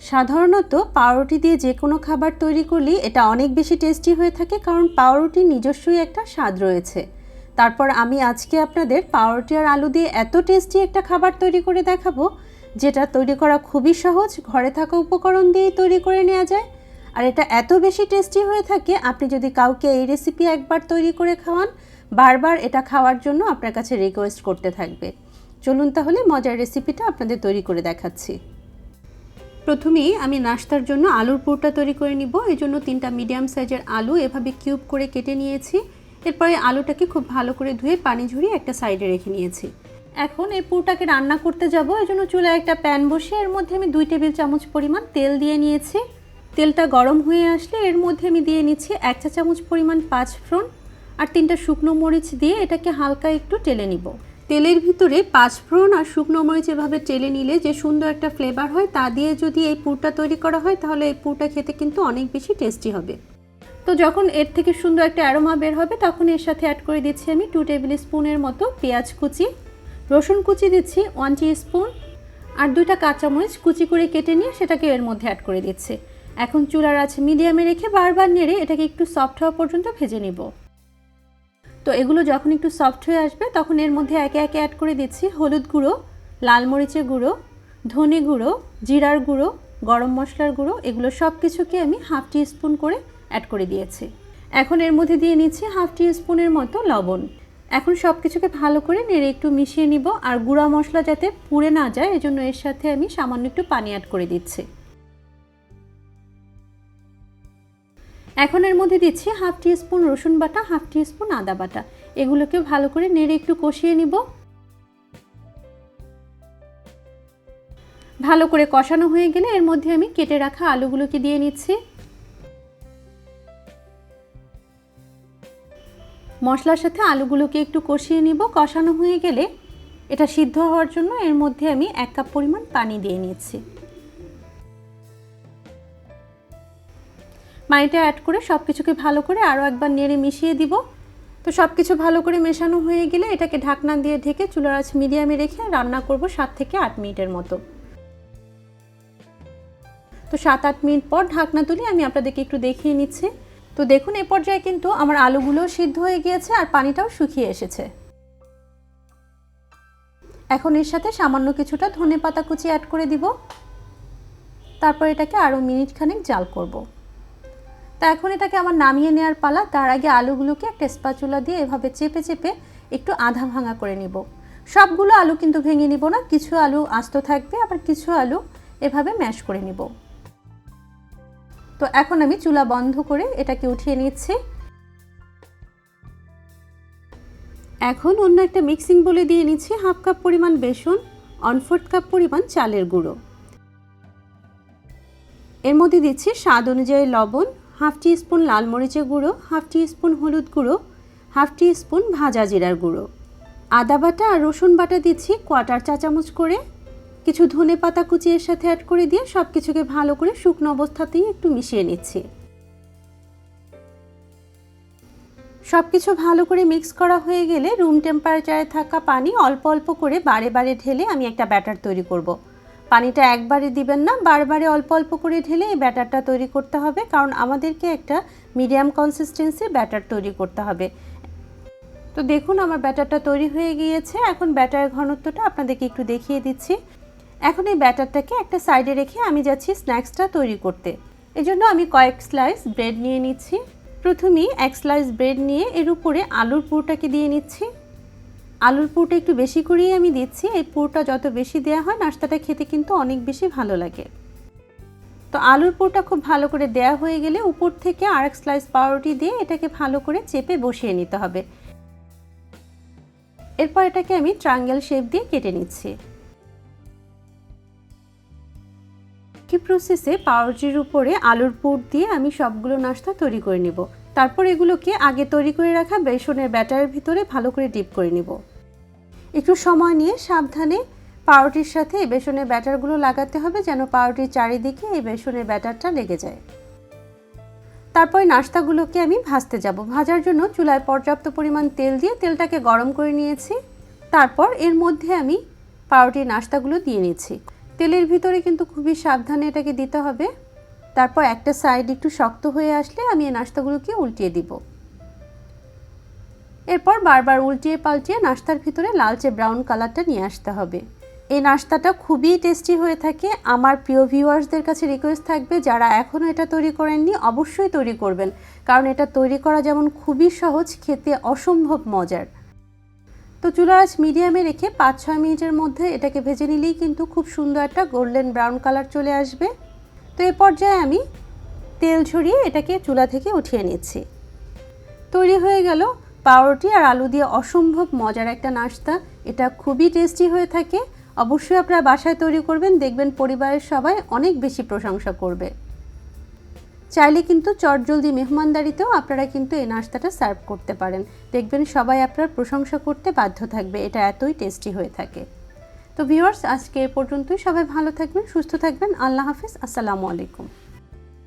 সাধারণত পাউরুটি দিয়ে যে কোনো খাবার তৈরি করলেই এটা অনেক বেশি টেস্টি হয়ে থাকে, কারণ পাউরুটির নিজস্বই একটা স্বাদ রয়েছে। তারপর আমি আজকে আপনাদের পাউরুটি আর আলু দিয়ে এত টেস্টি একটা খাবার তৈরি করে দেখাবো, যেটা তৈরি করা খুবই সহজ, ঘরে থাকা উপকরণ দিয়েই তৈরি করে নেওয়া যায়। আর এটা এত বেশি টেস্টি হয়ে থাকে, আপনি যদি কাউকে এই রেসিপি একবার তৈরি করে খাওয়ান, বারবার এটা খাওয়ার জন্য আপনার কাছে রিকোয়েস্ট করতে থাকবে। চলুন তাহলে মজার রেসিপিটা আপনাদের তৈরি করে দেখাচ্ছি। প্রথমেই আমি নাস্তার জন্য আলুর পুরটা তৈরি করে নিব। এই জন্য তিনটা মিডিয়াম সাইজের আলু এভাবে কিউব করে কেটে নিয়েছি। এরপরে আলুটাকে খুব ভালো করে ধুয়ে পানি ঝরিয়ে একটা সাইডে রেখে নিয়েছি। এখন এই পুরটাকে রান্না করতে যাব। এই জন্য চুলায় একটা প্যান বসিয়ে এর মধ্যে আমি দুই টেবিল চামচ পরিমাণ তেল দিয়ে নিয়েছি। তেলটা গরম হয়ে আসলে এর মধ্যে আমি দিয়ে নিচ্ছি এক চা চামচ পরিমাণ পাঁচ ফোড়ন আর তিনটা শুকনো মরিচ দিয়ে এটাকে হালকা একটু টেলে নিব। তেলের ভিতরে পাঁচফোড়ন আর শুকনো মরিচ এভাবে টেলে নিলে যে সুন্দর একটা ফ্লেভার হয়, তা দিয়ে যদি এই পুরটা তৈরি করা হয়, তাহলে এই পুরটা খেতে কিন্তু অনেক বেশি টেস্টি হবে। তো যখন এর থেকে সুন্দর একটা অ্যারোমা বের হবে, তখন এর সাথে অ্যাড করে দিচ্ছি আমি টু টেবিল স্পুনের মতো পেঁয়াজ কুচি। রসুন কুচি দিচ্ছি ওয়ান টি স্পুন আর দুইটা কাঁচামরিচ কুচি করে কেটে নিয়ে সেটাকে এর মধ্যে অ্যাড করে দিচ্ছি। এখন চুলার আছে মিডিয়ামে রেখে বারবার নেড়ে এটাকে একটু সফট হওয়া পর্যন্ত ভেজে নিব। তো এগুলো যখন একটু সফট হয়ে আসবে, তখন এর মধ্যে একে একে অ্যাড করে দিচ্ছি। হলুদ গুঁড়ো, লাল মরিচের গুঁড়ো, ধনে গুঁড়ো, জিরার গুঁড়ো, গরম মশলার গুঁড়ো, এগুলো সব কিছুকে আমি হাফ টি স্পুন করে অ্যাড করে দিয়েছি। এখন এর মধ্যে দিয়ে নিচ্ছি হাফ টি স্পুনের মতো লবণ। এখন সব কিছুকে ভালো করে নেড়ে একটু মিশিয়ে নিব, আর গুঁড়া মশলা যাতে পুড়ে না যায়, এজন্য এর সাথে আমি সামান্য একটু পানি অ্যাড করে দিচ্ছি। এখন এর মধ্যে দিচ্ছি হাফ টি স্পুন রসুন বাটা, হাফ টি স্পুন আদা বাটা। এগুলোকে ভালো করে নেড়ে একটু কষিয়ে নিব। ভালো করে কষানো হয়ে গেলে এর মধ্যে আমি কেটে রাখা আলুগুলোকে দিয়ে নিচ্ছি। মশলার সাথে আলুগুলোকে একটু কষিয়ে নিব। কষানো হয়ে গেলে এটা সিদ্ধ হওয়ার জন্য এর মধ্যে আমি এক কাপ পরিমাণ পানি দিয়ে নিচ্ছি। পানিটা অ্যাড করে সব কিছুকে ভালো করে আরও একবার নেড়ে মিশিয়ে দিব। তো সব কিছু ভালো করে মেশানো হয়ে গেলে এটাকে ঢাকনা দিয়ে ঢেকে চুলার আঁচ মিডিয়ামে রেখে রান্না করব সাত থেকে আট মিনিটের মতো। তো সাত আট মিনিট পর ঢাকনা তুলে আমি আপনাদেরকে একটু দেখিয়ে নিচ্ছি। তো দেখুন, এ পর্যায়ে কিন্তু আমার আলুগুলো সিদ্ধ হয়ে গিয়েছে আর পানিটাও শুকিয়ে এসেছে। এখন এর সাথে সামান্য কিছুটা ধনে পাতা কুচি অ্যাড করে দিব। তারপর এটাকে আরও মিনিট খানেক জাল করব। তা এখন এটাকে আমার নামিয়ে নেওয়ার পালা। তার আগে আলুগুলোকে একটা স্পাচুলা দিয়ে এভাবে চেপে চেপে একটু আধা ভাঙা করে নিব। সবগুলো আলু কিন্তু ভেঙে নিব না, কিছু আলু আস্ত থাকবে, আবার কিছু আলু এভাবে ম্যাশ করে নিব। তো এখন আমি চুলা বন্ধ করে এটাকে উঠিয়ে নিচ্ছি। এখন অন্য একটা মিক্সিং বলে দিয়ে নিচ্ছি হাফ কাপ পরিমাণ বেসন অনফোর্থ কাপ পরিমাণ চালের গুঁড়ো। এর মধ্যে দিচ্ছি স্বাদ অনুযায়ী লবণ হাফ টি স্পুন লাল মরিচের গুঁড়ো, হাফ টি স্পুন হলুদ গুঁড়ো, হাফ টি স্পুন ভাজা জিরার গুঁড়ো। আদা বাটা আর রসুন বাটা দিচ্ছি কোয়াটার চা চামচ করে। কিছু ধনে পাতা কুচি এর সাথে অ্যাড করে দিয়ে সব কিছুকে ভালো করে শুকনো অবস্থাতেই একটু মিশিয়ে নিচ্ছি। সব কিছু ভালো করে মিক্স করা হয়ে গেলে রুম টেম্পারেচারে থাকা পানি অল্প অল্প করে বারে বারে ঢেলে আমি একটা ব্যাটার তৈরি করব। পানিটা একবারে দিবেন না বারবারে অল্প অল্প করে ঢেলে এই ব্যাটারটা তৈরি করতে হবে। কারণ আমাদেরকে একটা মিডিয়াম কনসিস্টেন্সির ব্যাটার তৈরি করতে হবে। তো দেখুন, আমার ব্যাটারটা তৈরি হয়ে গিয়েছে। এখন ব্যাটারের ঘনত্বটা আপনাদেরকে একটু দেখিয়ে দিচ্ছি। এখন এই ব্যাটারটাকে একটা সাইডে রেখে আমি যাচ্ছি স্ন্যাক্সটা তৈরি করতে। এজন্য আমি কয়েক স্লাইস ব্রেড নিয়ে নিচ্ছি। প্রথমেই এক স্লাইস ব্রেড নিয়ে এর উপরে আলুর পুরটাকে দিয়ে নিচ্ছি। আলুর পুরটা একটু বেশি করেই আমি দিচ্ছি। এই পুরটা যত বেশি দেওয়া হয় নাস্তাটা খেতে কিন্তু অনেক বেশি ভালো লাগে। তো আলুর পুরটা খুব ভালো করে দেয়া হয়ে গেলে উপর থেকে আরেক স্লাইস পাউরুটি দিয়ে এটাকে ভালো করে চেপে বসিয়ে নিতে হবে। এরপর এটাকে আমি ট্রাঙ্গেল শেপ দিয়ে কেটে নিচ্ছি। কি প্রসেসে পাউরুটির উপরে আলুর পুর দিয়ে আমি সবগুলো নাস্তা তৈরি করে নিব। তারপর এগুলোকে আগে তৈরি করে রাখা বেসনের ব্যাটারের ভিতরে ভালো করে ডিপ করে নিব। একটু সময় নিয়ে সাবধানে পাউরুটির সাথে এই বেসনের ব্যাটারগুলো লাগাতে হবে যেন পাউরুটির চারিদিকে এই বেসনের ব্যাটারটা লেগে যায়। তারপর নাস্তাগুলোকে আমি ভাজতে যাব। ভাজার জন্য চুলায় পর্যাপ্ত পরিমাণ তেল দিয়ে তেলটাকে গরম করে নিয়েছি। তারপর এর মধ্যে আমি পাউরুটির নাস্তাগুলো দিয়ে নিচ্ছি। তেলের ভিতরে কিন্তু খুবই সাবধানে এটাকে দিতে হবে। তারপর একটা সাইড একটু শক্ত হয়ে আসলে আমি এই নাস্তাগুলোকে উল্টিয়ে দিব। এরপর বারবার উল্টিয়ে পাল্টিয়ে নাস্তার ভিতরে লালচে ব্রাউন কালারটা নিয়ে আসতে হবে। এই নাস্তাটা খুবই টেস্টি হয়ে থাকে। আমার প্রিয় ভিউয়ার্সদের কাছে রিকোয়েস্ট থাকবে, যারা এখনও এটা তৈরি করেননি, অবশ্যই তৈরি করবেন। কারণ এটা তৈরি করা যেমন খুবই সহজ, খেতে অসম্ভব মজার। তো চুলার আঁচ মিডিয়ামে রেখে পাঁচ ছয় মিনিটের মধ্যে এটাকে ভেজে নিলেই কিন্তু খুব সুন্দর একটা গোল্ডেন ব্রাউন কালার চলে আসবে। তো এ পর্যায়ে আমি তেল ঝরিয়ে এটাকে চুলা থেকে উঠিয়ে নিচ্ছি। তৈরি হয়ে গেল পাউরুটি আর আলু দিয়ে অসম্ভব মজার একটা নাস্তা। এটা খুবই টেস্টি হয়ে থাকে। অবশ্যই আপনারা বাসায় তৈরি করবেন, দেখবেন পরিবারের সবাই অনেক বেশি প্রশংসা করবে। চাইলে কিন্তু চটজলদি মেহমানদারিতেও আপনারা কিন্তু এই নাস্তাটা সার্ভ করতে পারেন। দেখবেন সবাই আপনার প্রশংসা করতে বাধ্য থাকবে, এটা এতই টেস্টি হয়ে থাকে। তো ভিউয়ার্স আজকে এ পর্যন্তই। সবাই ভালো থাকবেন সুস্থ থাকবেন। আল্লাহ হাফিজ। আসসালামু আলাইকুম।